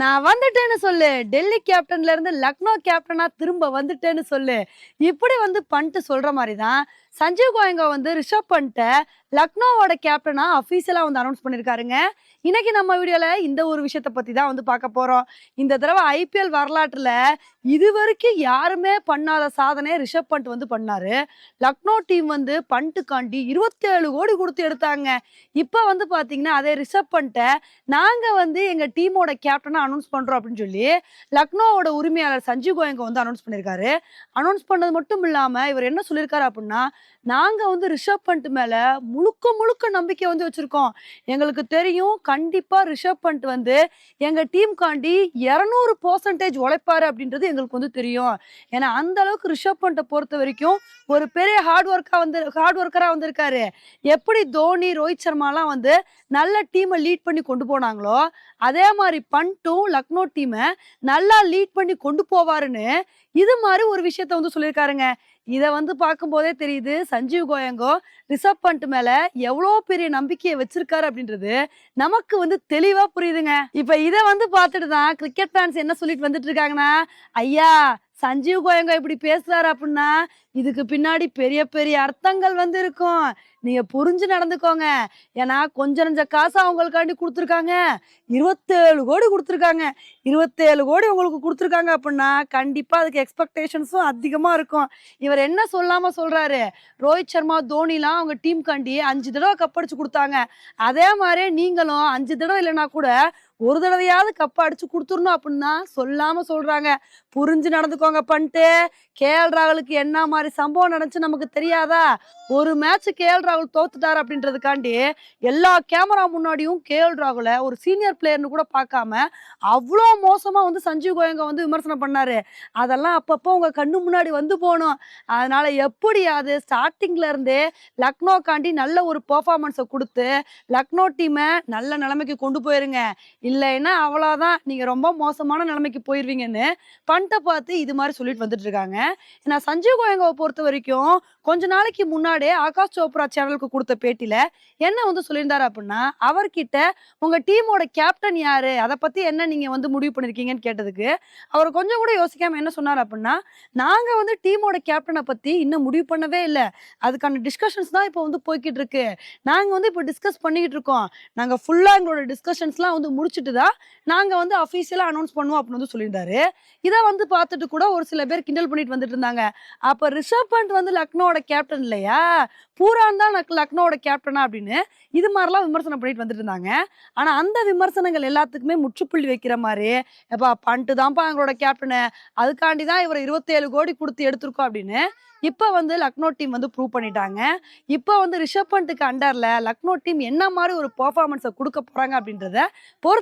நான் வந்துட்டேன்னு சொல்லு. டெல்லி கேப்டன்ல இருந்து லக்னோ கேப்டனா திரும்ப வந்துட்டேன்னு சொல்லு. இப்படி வந்து பண்ணிட்டு சொல்ற மாதிரி தான் சஞ்சீவ் கோயங்கா வந்து ரிஷப் பண்ணிட்ட லக்னோவோட கேப்டனா அஃபீஷியலா வந்து அனௌன்ஸ் பண்ணிருக்காருங்க. இன்னைக்கு நம்ம வீடியோல இந்த ஒரு விஷயத்த பத்தி தான் வந்து பார்க்க போறோம். இந்த தடவை ஐபிஎல் வரலாற்றுல இது வரைக்கும் யாருமே பண்ணாத சாதனை ரிஷப் பண்ட் வந்து பண்ணாரு. லக்னோ டீம் வந்து பண்ட்டுக்காண்டி இருபத்தி ஏழு கோடி கொடுத்து எடுத்தாங்க. இப்போ வந்து பாத்தீங்கன்னா அதே ரிஷப் பண்ட்டை நாங்க வந்து எங்க டீமோட கேப்டனா அனௌன்ஸ் பண்றோம் அப்படின்னு சொல்லி லக்னோவோட உரிமையாளர் சஞ்சீவ் கோயங்க வந்து அனௌன்ஸ் பண்ணியிருக்காரு அனௌன்ஸ் பண்ணது மட்டும் இல்லாம இவர் என்ன சொல்லியிருக்காரு அப்படின்னா நாங்க வந்து ரிஷப் பண்ட் மேல முழுக்க முழுக்க நம்பிக்கை வந்து வச்சிருக்கோம். எங்களுக்கு தெரியும் கண்டிப்பா ரிஷப் பண்ட் வந்து எங்க டீம் காண்டி இரநூறு பர்சன்டேஜ் உழைப்பாரு அப்படின்றது எங்களுக்கு வந்து தெரியும். ஏன்னா அந்த அளவுக்கு ரிஷப் பண்ட்டை பொறுத்த வரைக்கும் ஒரு பெரிய ஹார்ட் ஒர்க்கா வந்து ஹார்ட் ஒர்க்கரா வந்திருக்காரு. எப்படி தோனி ரோஹித் சர்மாலாம் வந்து நல்ல டீமை லீட் பண்ணி கொண்டு போனாங்களோ அதே மாதிரி பண்ட்டும் லக்னோ டீமை நல்லா லீட் பண்ணி கொண்டு போவாருன்னு இது மாதிரி ஒரு விஷயத்த வந்து சொல்லியிருக்காருங்க. இதை வந்து பார்க்கும்போதே தெரியுது சஞ்சீவ் கோயங்கோ ரிசர்வ் பண்ட் மேல எவ்வளோ பெரிய நம்பிக்கையை வச்சிருக்காரு அப்படின்றது நமக்கு வந்து தெளிவா புரியுதுங்க. இப்ப இதை வந்து பார்த்துட்டு தான் கிரிக்கெட் ஃபேன்ஸ் என்ன சொல்லிட்டு வந்துட்டு இருக்காங்கன்னா ஐயா சஞ்சீவ் கோயங்கா இப்படி பேசுறாரு அப்படின்னா இதுக்கு பின்னாடி பெரிய பெரிய அர்த்தங்கள் வந்து இருக்கும் நீங்க புரிஞ்சு நடந்துக்கோங்க. ஏன்னா கொஞ்ச நஞ்ச காசு அவங்களுக்காண்டி கொடுத்துருக்காங்க. இருபத்தேழு கோடி கொடுத்துருக்காங்க. இருபத்தேழு கோடி உங்களுக்கு கொடுத்துருக்காங்க அப்படின்னா கண்டிப்பா அதுக்கு எக்ஸ்பெக்டேஷன்ஸும் அதிகமா இருக்கும். இவர் என்ன சொல்லாம சொல்றாரு? ரோஹித் சர்மா தோனிலாம் அவங்க டீம் காண்டி அஞ்சு தடவை கப்படிச்சு கொடுத்தாங்க. அதே மாதிரி நீங்களும் அஞ்சு தடவை இல்லைன்னா கூட ஒரு தடவையாவது கப் அடிச்சு கொடுத்துடணும் அப்படின்னா சொல்லாம சொல்றாங்க. புரிஞ்சு நடந்துக்கோங்க பண்ணிட்டு கேஎல் ராகுலுக்கு என்ன மாதிரி சம்பவம் நடந்துச்சு நமக்கு தெரியாதா? ஒரு மேட்ச் கேஎல் ராகுல் தோத்துட்டார் அப்படின்றதுக்காண்டி எல்லா கேமரா முன்னாடியும் கேஎல் ராகுல ஒரு சீனியர் பிளேயர்னு கூட பார்க்காம அவ்வளோ மோசமா வந்து சஞ்சீவ் கோயங்கா வந்து விமர்சனம் பண்ணாரு. அதெல்லாம் அப்பப்போ உங்க கண்ணு முன்னாடி வந்து போகணும் அதனால எப்படியாவது ஸ்டார்டிங்ல இருந்தே லக்னோ காண்டி நல்ல ஒரு பெர்ஃபார்மன்ஸை கொடுத்து லக்னோ டீமை நல்ல நிலைமைக்கு கொண்டு போயிருங்க. இல்லைன்னா அவ்வளோதான் நீங்கள் ரொம்ப மோசமான நிலைமைக்கு போயிடுவீங்கன்னு பண்ட்டை பார்த்து இது மாதிரி சொல்லிட்டு வந்துட்டு இருக்காங்க. நான் சஞ்சீவ் கோயங்காவை பொறுத்த வரைக்கும் கொஞ்ச நாளைக்கு முன்னாடியே ஆகாஷ் சோப்ரா சேனலுக்கு கொடுத்த பேட்டியில் என்ன வந்து சொல்லியிருந்தாரு அப்படின்னா அவர்கிட்ட உங்கள் டீமோட கேப்டன் யார்? அதை பற்றி என்ன நீங்கள் வந்து முடிவு பண்ணிருக்கீங்கன்னு கேட்டதுக்கு அவர் கொஞ்சம் கூட யோசிக்காமல் என்ன சொன்னார் அப்படின்னா நாங்கள் வந்து டீமோட கேப்டனை பற்றி இன்னும் முடிவு பண்ணவே இல்லை. அதுக்கான டிஸ்கஷன்ஸ் தான் இப்போ வந்து போய்கிட்டு இருக்கு. நாங்கள் வந்து இப்போ டிஸ்கஸ் பண்ணிக்கிட்டு இருக்கோம். நாங்கள் ஃபுல்லாக எங்களோட டிஸ்கஷன்ஸ்லாம் வந்து முடிச்சுட்டு தான் நாங்கள் வந்து அஃபீஷியலா அனௌன்ஸ் பண்ணுவோம் அப்படின்னு வந்து சொல்லியிருந்தாரு. இதை வந்து பார்த்துட்டு கூட ஒரு சில பேர் கிண்டல் பண்ணிட்டு வந்துட்டு இருந்தாங்க. அப்போ ரிஷப் பண்ட் வந்து லக்னோவோட கேப்டன் இல்லையா? பூரான் தான் லக்- லக்னோவோட கேப்டனா அப்படின்னு இது மாதிரிலாம் விமர்சனம் பண்ணிட்டு வந்துட்டு இருந்தாங்க. ஆனா அந்த விமர்சனங்கள் எல்லாத்துக்குமே முற்றுப்புள்ளி வைக்கிற மாதிரி எப்பா பண்ட்டு தான்ப்பா எங்களோட கேப்டனு அதுக்காண்டி தான் இவர் இருபத்தேழு கோடி கொடுத்து எடுத்திருக்கோம் அப்படின்னு இப்போ வந்து லக்னோ டீம் வந்து ப்ரூவ் பண்ணிட்டாங்க. இப்போ வந்து ரிஷப் பண்ட்டுக்கு அண்டர்ல லக்னோ டீம் என்ன மாதிரி ஒரு பர்ஃபார்மன்ஸை கொடுக்க போறாங்க அப்படின்றத பொறுத்து